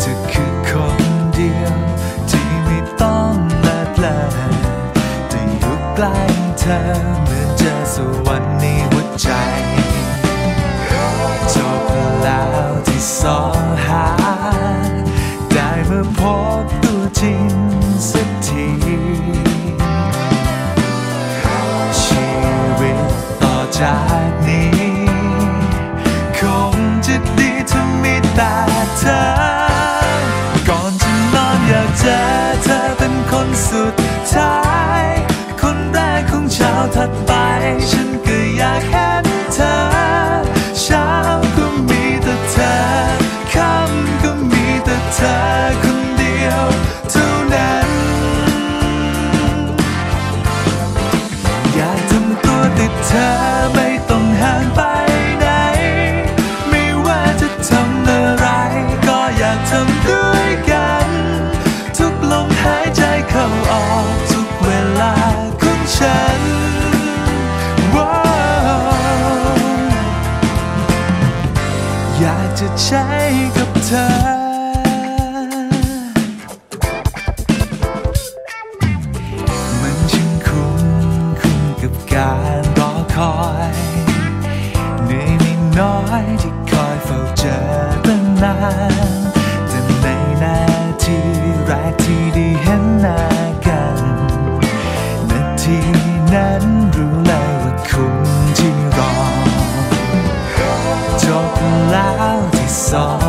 เธอคือคนเดียว ที่ไม่ต้องลาดเลแต่อยู่ใกล้เธอเหมือนเจอสวรรค์ในหัวใจจบแล้วที่สอหา ได้มาพบตัวจริงสักทีชีวิตต่อจากนี้ คงจะดีถ้ามีแต่เธอ ฉันก็อยากเห็นเธอเช้าก็มีแต่เธอค่ำก็มีแต่เธอคนเดียวเท่านั้น อยากทำตัวติดเธอไม่ต้องห่างไปไหน ไม่ว่าจะทำอะไร ก็อยากทำด้วย จะใช้กับเธอมันจึงคุ้นคุ้นการรอคอยเหนื่อยไม่น้อยที่คอย 있어.